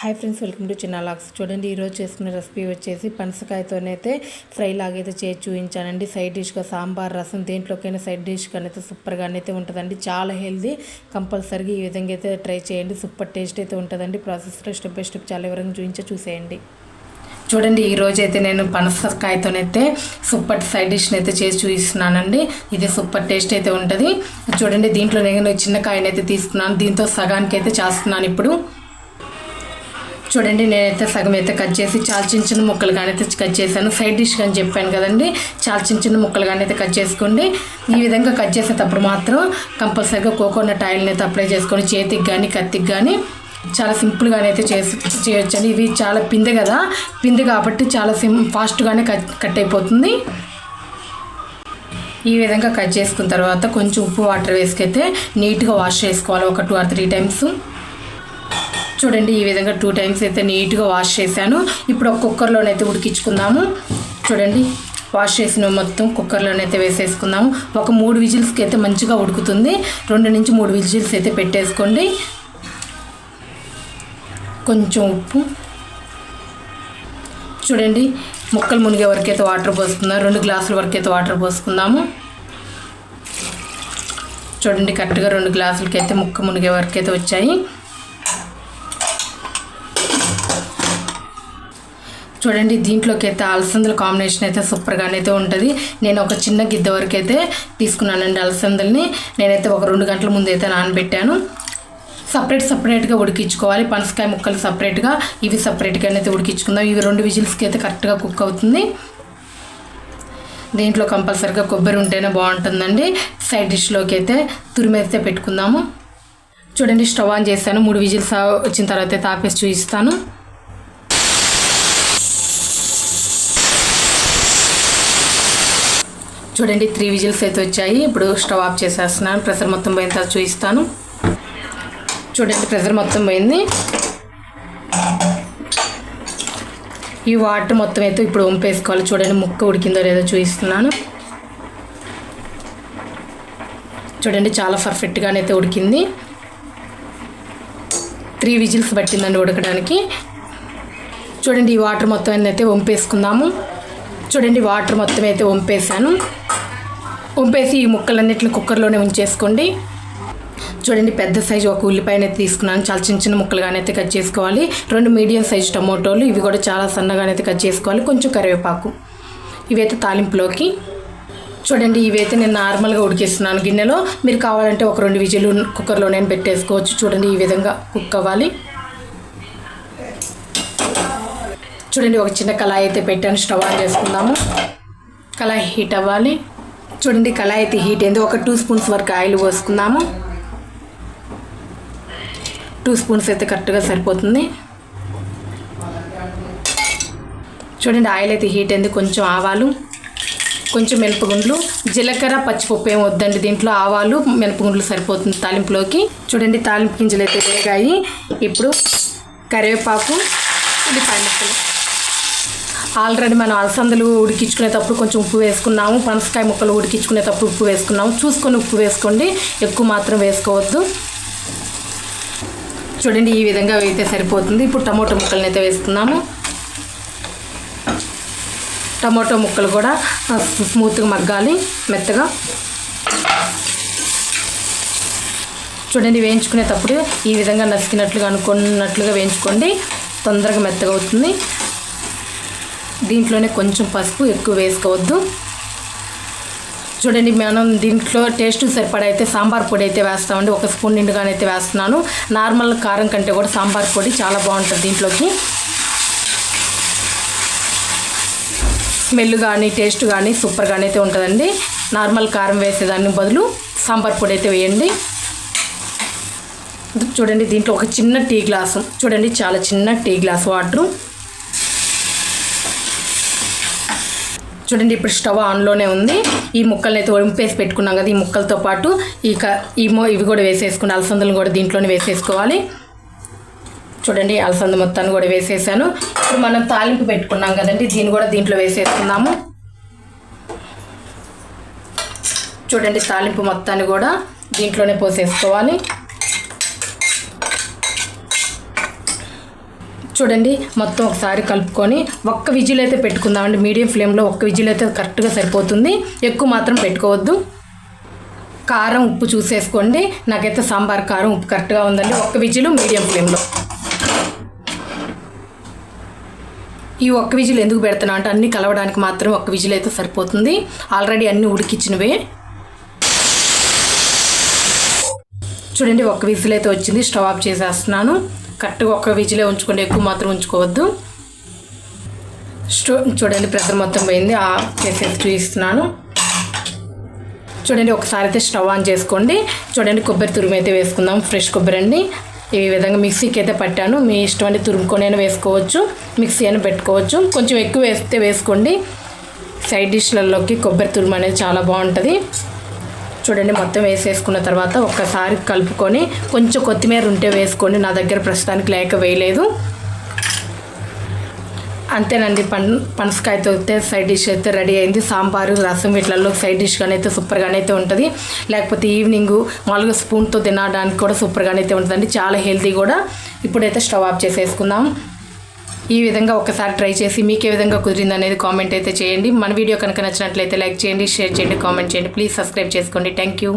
Hi friends welcome to చిన్న లాక్స్. చూడండి ఈరోజు చేసుకునే రెసిపీ వచ్చేసి పనసకాయతోనైతే ఫ్రై లాగైతే చేసి చూపించానండి. సైడ్ డిష్గా సాంబార్ రసం దేంట్లోకైనా సైడ్ డిష్గా అయితే సూపర్గా అయితే ఉంటుందండి. చాలా హెల్దీ కంపల్సరీగా ఈ విధంగా అయితే ట్రై చేయండి. సూపర్ టేస్ట్ అయితే ఉంటుందండి. ప్రాసెస్లో స్టెప్ బై స్టెప్ చాలా వివరంగా చూపించే చూసేయండి. చూడండి ఈ రోజు అయితే నేను పనసకాయతోనైతే సూపర్ సైడ్ డిష్ని అయితే చేసి చూపిస్తున్నానండి. ఇది సూపర్ టేస్ట్ అయితే ఉంటుంది. చూడండి దీంట్లో నేను చిన్న కాయనైతే తీసుకున్నాను. దీంతో సగానికి అయితే చేస్తున్నాను ఇప్పుడు. చూడండి నేనైతే సగం అయితే కట్ చేసి చాలా చిన్న చిన్న ముక్కలు కానీ అయితే కట్ చేశాను సైడ్ డిష్ అని చెప్పాను కదండి. చాలా చిన్న చిన్న ముక్కలు కానీ అయితే కట్ చేసుకోండి. ఈ విధంగా కట్ చేసేటప్పుడు మాత్రం కంపల్సరీగా కోకోనట్ ఆయిల్ని అయితే అప్లై చేసుకొని చేతికి కానీ కత్తికి కానీ చాలా సింపుల్గానే అయితే చేసి చేయొచ్చండి. ఇవి చాలా పిందె కదా. పిందె కాబట్టి చాలా సిం ఫాస్ట్గానే కట్ కట్ అయిపోతుంది. ఈ విధంగా కట్ చేసుకున్న తర్వాత కొంచెం ఉప్పు వాటర్ వేసుకైతే నీట్గా వాష్ చేసుకోవాలి. ఒక టూ ఆర్ త్రీ టైమ్స్ చూడండి ఈ విధంగా టూ టైమ్స్ అయితే నీట్గా వాష్ చేశాను. ఇప్పుడు ఒక కుక్కర్లోనైతే ఉడికించుకుందాము. చూడండి వాష్ చేసిన మొత్తం కుక్కర్లోనైతే వేసేసుకుందాము. ఒక మూడు విజిల్స్కి అయితే మంచిగా ఉడుకుతుంది. రెండు నుంచి మూడు విజిల్స్ అయితే పెట్టేసుకోండి. కొంచెం ఉప్పు. చూడండి ముక్కలు మునిగే వరకు అయితే వాటర్ పోసుకుందాం రెండు గ్లాసుల వరకు అయితే వాటర్ పోసుకుందాము. చూడండి కరెక్ట్గా రెండు గ్లాసులకి అయితే ముక్క మునిగే వరకు అయితే వచ్చాయి. చూడండి దీంట్లోకి అయితే అలసందల కాంబినేషన్ అయితే సూపర్గానే అయితే ఉంటుంది. నేను ఒక చిన్న గిద్ద వరకు అయితే తీసుకున్నానండి అలసందల్ని. నేనైతే ఒక రెండు గంటల ముందు అయితే నానబెట్టాను సపరేట్ సపరేట్గా ఉడికించుకోవాలి. పనసకాయ ముక్కలు సపరేట్గా ఇవి సపరేట్గా అయితే ఉడికించుకుందాం. ఇవి రెండు విజిల్స్కి అయితే కరెక్ట్గా కుక్ అవుతుంది. దీంట్లో కంపల్సరీగా కొబ్బరి ఉంటేనే బాగుంటుందండి. సైడ్ డిష్లోకి అయితే తురిమేస్తే పెట్టుకుందాము. చూడండి స్టవ్ ఆన్ చేశాను. మూడు విజిల్స్ వచ్చిన తర్వాత అయితే ఆపేసి చూపిస్తాను. చూడండి త్రీ విజిల్స్ అయితే వచ్చాయి. ఇప్పుడు స్టవ్ ఆఫ్ చేసేస్తున్నాను. ప్రెషర్ మొత్తం పోయిన తర్వాత చూపిస్తాను. చూడండి ప్రెషర్ మొత్తం పోయింది. ఈ వాటర్ మొత్తం అయితే ఇప్పుడు వంపేసుకోవాలి చూడండి ముక్క ఉడికిందో లేదో చూపిస్తున్నాను. చూడండి చాలా పర్ఫెక్ట్గానే అయితే ఉడికింది. త్రీ విజిల్స్ పట్టిందండి ఉడకడానికి. చూడండి ఈ వాటర్ మొత్తం అయితే వంపేసుకుందాము చూడండి వాటర్ మొత్తం అయితే వంపేసాను వంపేసి ఈ ముక్కలన్నిటిని కుక్కర్లోనే ఉంచేసుకోండి. చూడండి పెద్ద సైజు ఒక ఉల్లిపాయనే తీసుకున్నాను. చాలా చిన్న చిన్న ముక్కలుగానైతే కట్ చేసుకోవాలి. రెండు మీడియం సైజు టమోటోలు ఇవి కూడా చాలా సన్నగానైతే కట్ చేసుకోవాలి. కొంచెం కరివేపాకు. ఇవైతే తాలింపులోకి. చూడండి ఇవైతే నేను నార్మల్గా ఉడికిస్తున్నాను గిన్నెలో. మీరు కావాలంటే ఒక రెండు విజిలు కుక్కర్లో నేను పెట్టేసుకోవచ్చు. చూడండి ఈ విధంగా కుక్ అవ్వాలి. చూడండి ఒక చిన్న కళాయి అయితే పెట్టాను. స్టవ్ ఆన్ చేసుకుందాము. కళాయి హీట్ అవ్వాలి. చూడండి కళాయి అయితే హీట్ అయింది ఒక టూ స్పూన్స్ వరకు ఆయిల్ పోసుకుందాము. టూ స్పూన్స్ అయితే కరెక్ట్గా సరిపోతుంది. చూడండి ఆయిల్ అయితే హీట్ అయింది. కొంచెం ఆవాలు కొంచెం మినపగుండ్లు జీలకర్ర పచ్చిపప్పు ఏం వద్దండి. దీంట్లో ఆవాలు మినపగుండ్లు సరిపోతుంది తాలింపులోకి. చూడండి తాలింపు గింజలు అయితే వేగాయి. ఇప్పుడు కరివేపాకు ఉల్లిపాయ ముక్కలు. ఆల్రెడీ మనం అలసందలు ఉడికించుకునేటప్పుడు కొంచెం ఉప్పు వేసుకున్నాము. పనసకాయ ముక్కలు ఉడికించుకునేటప్పుడు ఉప్పు వేసుకున్నాము. చూసుకొని ఉప్పు వేసుకోండి. ఎక్కువ మాత్రం వేసుకోవద్దు. చూడండి ఈ విధంగా అయితే సరిపోతుంది. ఇప్పుడు టమోటో ముక్కలను అయితే వేసుకున్నాము టమోటో ముక్కలు కూడా స్మూత్గా మగ్గాలి. మెత్తగా. చూడండి వేయించుకునేటప్పుడు ఈ విధంగా నసికినట్లుగా అనుకున్నట్లుగా వేయించుకోండి. తొందరగా మెత్తగా అవుతుంది. దీంట్లోనే కొంచెం పసుపు ఎక్కువ వేసుకోవద్దు. చూడండి మనం దీంట్లో టేస్ట్ సరిపడా అయితే సాంబార్ పొడి అయితే వేస్తామండి. ఒక స్పూన్ నిండుగానైతే వేస్తున్నాను. నార్మల్ కారం కంటే కూడా సాంబార్ పొడి చాలా బాగుంటుంది దీంట్లోకి. స్మెల్ కానీ టేస్ట్ కానీ సూపర్గానే అయితే ఉంటుందండి. నార్మల్ కారం వేసేదానికి బదులు సాంబార్ పొడి అయితే వేయండి. చూడండి దీంట్లో ఒక చిన్న టీ గ్లాసు. చూడండి చాలా చిన్న టీ గ్లాస్ వాటరు. చూడండి ఇప్పుడు స్టవ్ ఆన్లోనే ఉంది. ఈ ముక్కల్ని అయితే వంపేసి పెట్టుకున్నాం కదా ఈ ముక్కలతో పాటు ఈ క ఈ మొ- ఇవి కూడా వేసేసుకుని అలసందలు కూడా దీంట్లోనే వేసేసుకోవాలి. చూడండి అలసంద మొత్తాన్ని కూడా వేసేసాను. ఇప్పుడు మనం తాలింపు పెట్టుకున్నాం కదండి దీన్ని కూడా దీంట్లో వేసేసుకుందాము. చూడండి తాలింపు మొత్తాన్ని కూడా దీంట్లోనే పోసేసుకోవాలి. చూడండి మొత్తం ఒకసారి కలుపుకొని ఒక్క విజిల్ అయితే పెట్టుకుందామండి. మీడియం ఫ్లేమ్లో ఒక్క విజిల్ అయితే కరెక్ట్గా సరిపోతుంది. ఎక్కువ మాత్రం పెట్టుకోవద్దు. కారం ఉప్పు చూసేసుకోండి. నాకైతే సాంబార్ కారం ఉప్పు కరెక్ట్గా ఉందండి. ఒక్క విజిల్ మీడియం ఫ్లేమ్లో. ఈ ఒక్క విజిల్ ఎందుకు పెడుతున్నా అంటే అన్నీ కలవడానికి మాత్రం ఒక్క విజిల్ అయితే సరిపోతుంది. ఆల్రెడీ అన్నీ ఉడికిచ్చినవే. చూడండి ఒక్క విజిల్ అయితే వచ్చింది. స్టవ్ ఆఫ్ చేసేస్తున్నాను. కరెక్ట్గా ఒక్క విజిలే ఉంచుకోండి ఎక్కువ మాత్రం ఉంచుకోవద్దు. స్టో చూడండి ప్రెషర్ మొత్తం పోయింది. ఆఫ్ చేసేసి చూపిస్తున్నాను. చూడండి ఒకసారి అయితే స్టవ్ ఆన్ చేసుకోండి. చూడండి కొబ్బరి తురుము అయితే వేసుకుందాం. ఫ్రెష్ కొబ్బరి అండి. ఈ విధంగా మిక్సీకి అయితే పట్టాను. మీ ఇష్టం అంటే తురుముకొని అయినా వేసుకోవచ్చు మిక్సీ అయినా పెట్టుకోవచ్చు. కొంచెం ఎక్కువ వేస్తే వేసుకోండి. సైడ్ డిష్లలోకి కొబ్బరి తురుము అనేది చాలా బాగుంటుంది. చూడండి మొత్తం వేసేసుకున్న తర్వాత ఒక్కసారి కలుపుకొని కొంచెం కొత్తిమీర ఉంటే వేసుకోండి. నా దగ్గర ప్రస్తుతానికి లేక వేయలేదు. అంతేనండి పన్ పనసకాయతో అయితే సైడ్ డిష్ అయితే రెడీ అయింది. సాంబారు రసం వీటిలలో సైడ్ డిష్గానే అయితే సూపర్గానే అయితే ఉంటుంది. లేకపోతే ఈవినింగ్ మామూలుగా స్పూన్తో తినడానికి కూడా సూపర్గానే అయితే ఉంటుందండి. చాలా హెల్తీ కూడా. ఇప్పుడైతే స్టవ్ ఆఫ్ చేసేసుకుందాం. ఈ విధంగా ఒకసారి ట్రై చేసి మీకు ఏ విధంగా కుదిరింది అనేది కామెంట్ అయితే చేయండి. మన వీడియో కనుక నచ్చినట్లయితే లైక్ చేయండి షేర్ చేయండి కామెంట్ చేయండి. ప్లీజ్ సబ్స్క్రైబ్ చేసుకోండి. Thank you